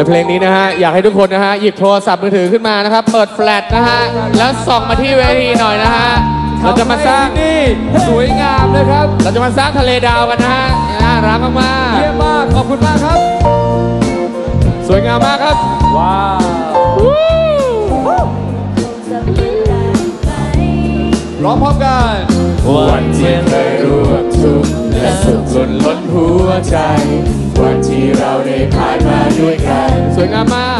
และเพลงนี้นะฮะ อยากให้ทุกคนนะฮะ หยิบโทรศัพท์มือถือขึ้นมานะครับ เปิดแฟลตนะฮะ แล้วส่องมาที่เวทีหน่อยนะฮะ เราจะมาสร้างนี่สวยงามเลยครับ เราจะมาสร้างทะเลดาวกันนะฮะน่ารักมากมๆเยี่ยมมากขอบคุณมากครับ สวยงามมากครับ ว้าวร้องพร้อมกันวันเทียนเลยรวบทุกและสุขล้นล้นหัวใจ ที่เราได้ผ่านมาด้วยกัน สวยงามมาก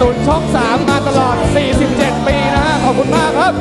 นุนช่อง 3 มาตลอด 47 ปีนะฮะ ขอบคุณมากครับ